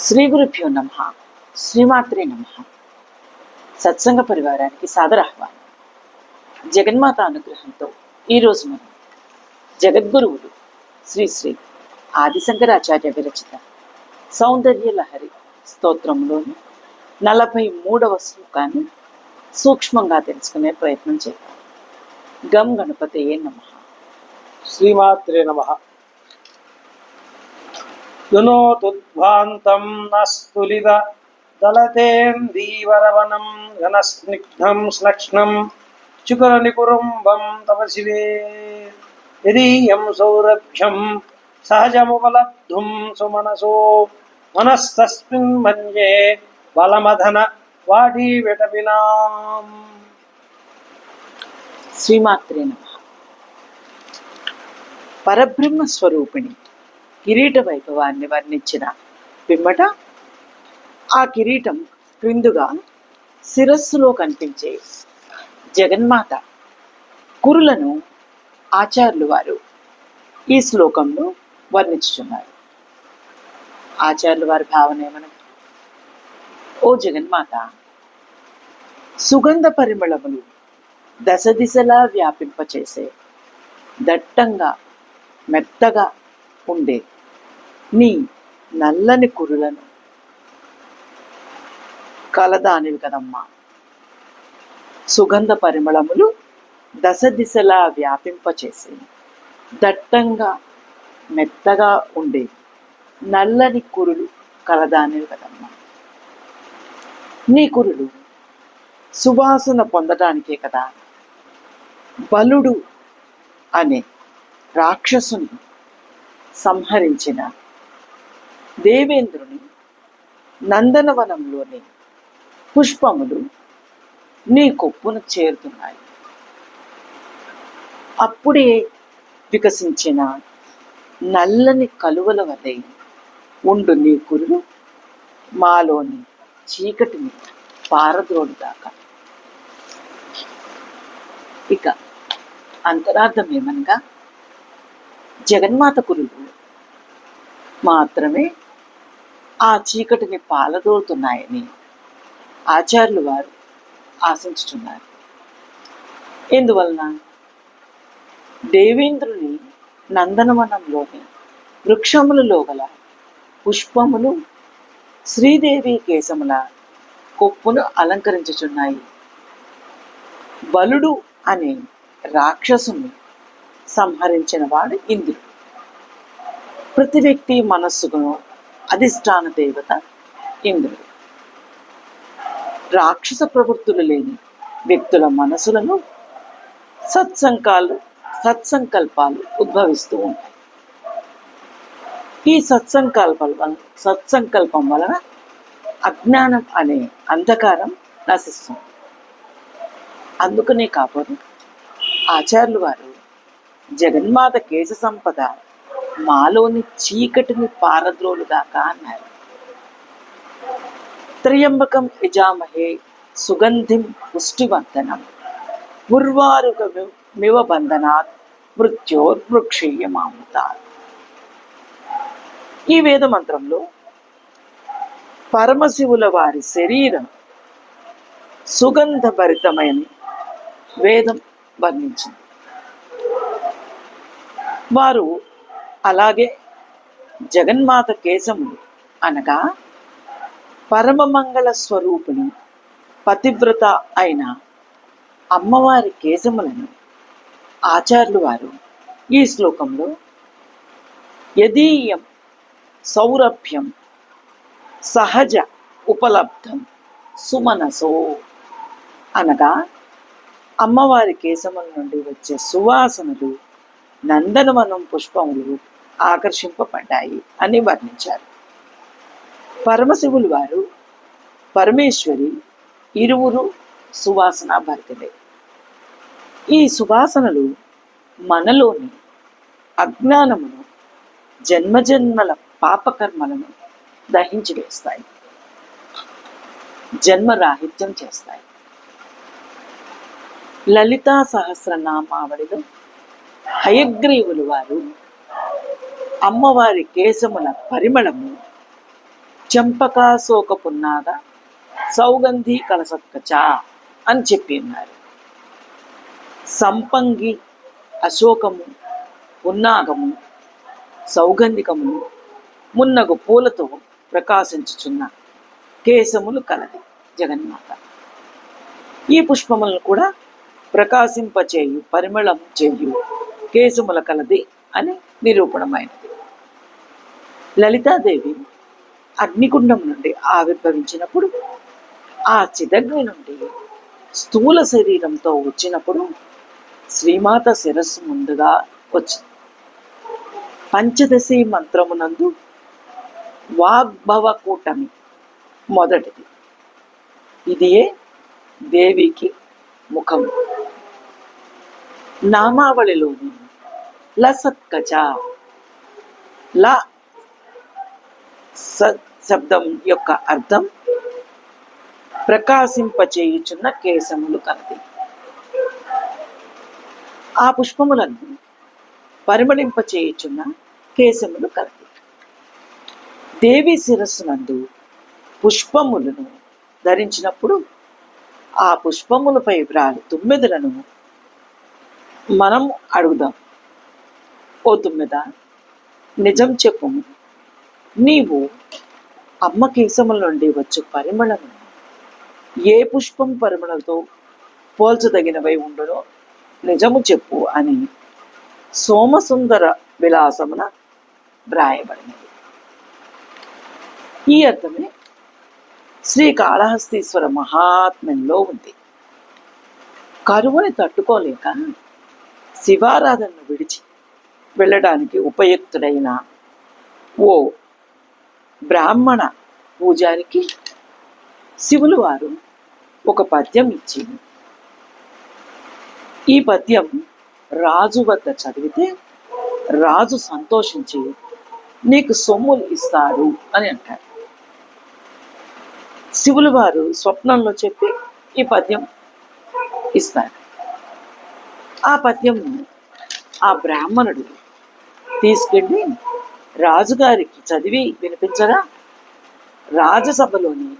శ్రీ గురుభ్యో నమ. శ్రీమాత్రే నమ. సత్సంగ పరివారానికి సాదర ఆహ్వానం జగన్మాత అనుగ్రహంతో ఈరోజు మనం జగద్గురువులు శ్రీ శ్రీ ఆదిశంకరాచార్య విరచిత సౌందర్య లహరి స్తోత్రంలోని నలభై మూడవ శ్లోకాన్ని సూక్ష్మంగా తెలుసుకునే ప్రయత్నం చేద్దాం. గం గణపతయే నమ. శ్రీమాత్రే నమ. युनोतुध्वान्तं नस्तुलिद दलतेन्दीवरवनं घनस्निग्धं शुकरनिकुरुम्बं तव शिवे। यदीयं सौरभ्यं सहजमुपलब्धुं सुमनसो। मनस्तस्मिन् मन्ये बलमधन श्रीमात्रे नमः। परब्रह्मस्वरूपिणी। కిరీట వైభవాన్ని వర్ణించిన పిమ్మట ఆ కిరీటం క్రిందుగా శిరస్సులో కనిపించే జగన్మాత కురులను ఆచార్యులు వారు ఈ శ్లోకంలో వర్ణించుచున్నారు. ఆచార్యులు వారి భావన ఏమనగా ఓ జగన్మాత సుగంధ పరిమళములు దశ దిశలా వ్యాపింపచేసే దట్టంగా మెత్తగా ఉండే. నీ నల్లని కురులను కలదానివి కదమ్మా. సుగంధ పరిమళములు దశ దిశలా వ్యాపింపచేసి. దట్టంగా మెత్తగా ఉండే నల్లని కురులు కలదానివి కదమ్మా. నీ కురులు సువాసన పొందడానికే కదా. బలుడు అనే రాక్షసుని సంహరించిన దేవేంద్రుని నందనవనంలోని పుష్పములు నీ కొప్పును చేరుతున్నాయి. అప్పుడే వికసించిన నల్లని కలువల వలె ఉండు నీ కురులు మాలోని చీకటిని పారద్రోడు దాకా ఇక అంతరార్థం ఏమనగా జగన్మాత కురులు మాత్రమే ఆ చీకటిని పాలదోలుతున్నాయని ఆచార్యులు వారు ఆశించుతున్నారు ఎందువలన? దేవేంద్రుని నందనవనంలోని వృక్షములలో గల పుష్పములు శ్రీదేవి కేశముల కొప్పును అలంకరించుచున్నాయి. బలుడు అనే రాక్షసుని సంహరించిన వాడు ఇంద్రుడు. ప్రతి వ్యక్తి మనస్సును అధిష్టాన దేవత ఇంద్రుడు. రాక్షస ప్రవృత్తులు లేని వ్యక్తుల మనసులను సత్సంకాలు సత్సంకల్పాలు ఉద్భవిస్తూ ఉంటాయి. ఈ సత్సంకల్పాల సత్సంకల్పం వలన అజ్ఞానం అనే అంధకారం నశిస్తుంది. అందుకనే కాపోదు ఆచార్యులు వారు జగన్మాత కేశ సంపద మాలోని చీకటిని పారద్రోలుగాక అన్నారు. త్రియంబకం యజామహే సుగంధిం పుష్టివర్ధనం ఉర్వారుక మివ బంధనాత్ మృత్యోర్వృక్షీయమాముతార్ ఈ వేద మంత్రంలో పరమశివుల వారి శరీరం సుగంధభరితమైన వేదం వర్ణించింది. వారు అలాగే జగన్మాత కేశములు అనగా పరమమంగళ స్వరూపిణి పతివ్రత అయిన అమ్మవారి కేశములను ఆచార్యులు వారు ఈ శ్లోకంలో యదీయం సౌరభ్యం సహజ ఉపలబ్ధం సుమనసో అనగా అమ్మవారి కేశముల నుండి వచ్చే సువాసనలు నందనవనం పుష్పములు ఆకర్షింపబడ్డాయి అని వర్ణించారు. పరమశివులు వారు పరమేశ్వరి ఇరువురు సువాసన భర్తలే. ఈ సువాసనలు మనలోని అజ్ఞానమును జన్మజన్మల పాపకర్మలను దహించి వేస్తాయి జన్మరాహిత్యం చేస్తాయి. లలితా సహస్రనామావళిలో హయగ్రీవులు వారు అమ్మవారి కేశముల పరిమళము చెంపకాశోక పున్నాగ సౌగంధి కలసత్కచ అని చెప్పి ఉన్నారు సంపంగి అశోకము పున్నాగము సౌగంధికము మున్నగు పూలతో ప్రకాశించుచున్న కేశములు కలది జగన్మాత. ఈ పుష్పములను కూడా ప్రకాశింపచేయు పరిమళం చేయు. కేశముల కలది అని నిరూపణమైనది. లలితాదేవి అగ్నికుండం నుండి ఆవిర్భవించినప్పుడు ఆ చిదగ్ని నుండి స్థూల శరీరంతో వచ్చినప్పుడు శ్రీమాత శిరస్సు ముందుగా వచ్చింది. పంచదశి మంత్రమునందు వాగ్భవ కూటమి మొదటిది. ఇదియే దేవికి ముఖం నామావళిలోని లసత్కచ ల శబ్దం యొక్క అర్థం ప్రకాశింపచేయుచున్న కేశములు కలది. ఆ పుష్పములను పరిమళింపచేయుచున్న కేశములు కలది. దేవి శిరస్సునందు పుష్పములను ధరించినప్పుడు ఆ పుష్పములపై వ్రాలి తుమ్మెదలను మనం అడుగుదాం. ఓ నిజం చెప్పుము నీవు అమ్మ కేశముల నుండి వచ్చు పరిమళము ఏ పుష్పం పరిమళతో పోల్చదగినవై ఉండునో నిజము చెప్పు అని సోమసుందర విలాసమున వ్రాయబడినది. ఈ అర్థమే శ్రీకాళహస్తీశ్వర మహాత్మ్యంలో ఉంది. కరువుని తట్టుకోలేక శివారాధనను విడిచి వెళ్ళడానికి ఉపయుక్తుడైన ఓ బ్రాహ్మణ పూజారికి శివులు వారు ఒక పద్యం ఇచ్చింది. ఈ పద్యం రాజు వద్ద చదివితే రాజు సంతోషించి నీకు సొమ్ములు ఇస్తాడు అని అంటారు. శివులు వారు స్వప్నంలో చెప్పి ఈ పద్యం ఇస్తారు. ఆ పద్యం ఆ బ్రాహ్మణుడు తీసుకెళ్ళి రాజుగారికి చదివి వినిపించగా రాజసభలోని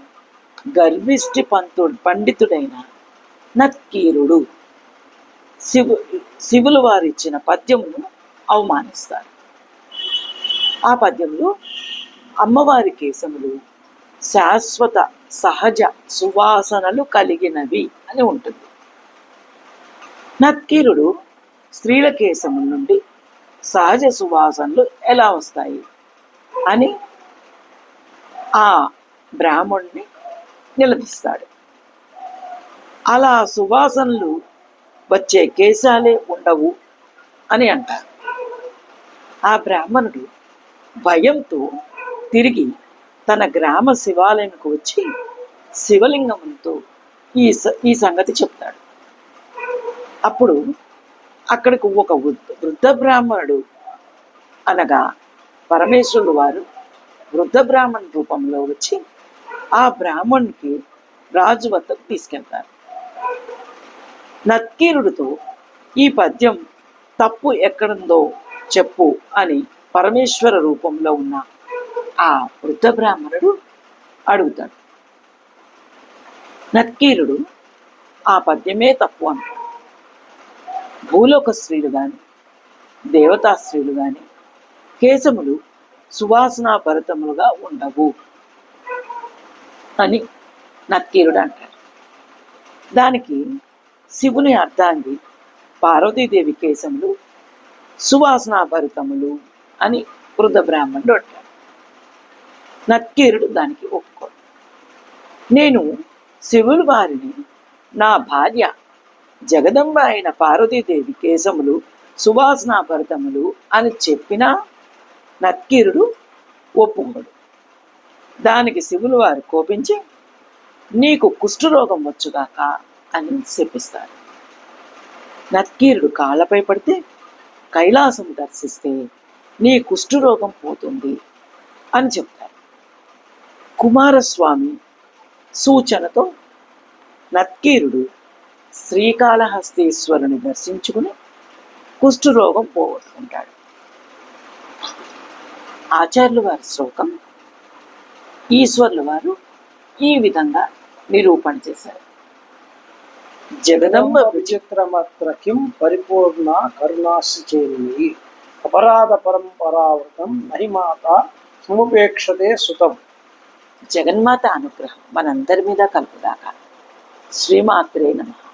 గర్విష్టి పంతుడు పండితుడైన నక్కీరుడు శివు శివులు వారిచ్చిన పద్యమును అవమానిస్తారు. ఆ పద్యంలో అమ్మవారి కేశములు శాశ్వత సహజ సువాసనలు కలిగినవి అని ఉంటుంది. నక్కీరుడు స్త్రీల కేశముల నుండి సహజ సువాసనలు ఎలా వస్తాయి? అని ఆ బ్రాహ్మణ్ణి నిలదీస్తాడు. అలా సువాసనలు వచ్చే కేశాలే ఉండవు అని అంటారు. ఆ బ్రాహ్మణుడు భయంతో తిరిగి తన గ్రామ శివాలయంకు వచ్చి శివలింగంతో ఈ ఈ సంగతి చెప్తాడు. అప్పుడు అక్కడికి ఒక వృద్ధ వృద్ధ బ్రాహ్మణుడు అనగా పరమేశ్వరుడు వారు వృద్ధ బ్రాహ్మణ రూపంలో వచ్చి ఆ బ్రాహ్మణునికి రాజు వద్దకు తీసుకెళ్తారు. నత్కీరుడితో ఈ పద్యం తప్పు ఎక్కడుందో చెప్పు అని పరమేశ్వర రూపంలో ఉన్న ఆ వృద్ధ బ్రాహ్మణుడు అడుగుతాడు. నత్కీరుడు ఆ పద్యమే తప్పు అంటాడు. భూలోక స్త్రీలు గాని దేవతా స్త్రీలు గాని కేశములు సువాసనా భరితములుగా ఉండవు అని నత్కీరుడు అంటారు. దానికి శివుని అర్థాంగి పార్వతీదేవి కేశములు సువాసనా భరితములు అని వృద్ధ బ్రాహ్మణుడు అంటారు. నత్కీరుడు దానికి ఒప్పుకోడు. నేను శివుని వారిని నా భార్య జగదంబ అయిన పార్వతీదేవి కేశములు సువాసనాభరితములు అని చెప్పినా నక్కీరుడు ఒప్పుకోడు దానికి శివులు వారు కోపించి నీకు కుష్ఠరోగం వచ్చుగాక అని చెప్పిస్తారు నక్కీరుడు కాళ్ళపై పడితే కైలాసం దర్శిస్తే నీ కుష్ఠరోగం పోతుంది అని చెప్తారు. కుమారస్వామి సూచనతో నత్కీరుడు శ్రీకాళహస్తీశ్వరుని దర్శించుకుని కుష్ఠరోగం పోగొట్టుకుంటాడు. ఆచార్యుల వారి శ్లోకం ఈశ్వర్ల వారు ఈ విధంగా నిరూపణ చేశారు. జగదంబ విజయ విచిత్రమత్ర కిం పరిపూర్ణ కరుణాశ్చేమి అపరాధ పరంపరావృతం మహిమాత సముపేక్షతే సుతం. జగన్మాత అనుగ్రహం మనందరి మీద కలుపుదాకా శ్రీమాత్రే నమః.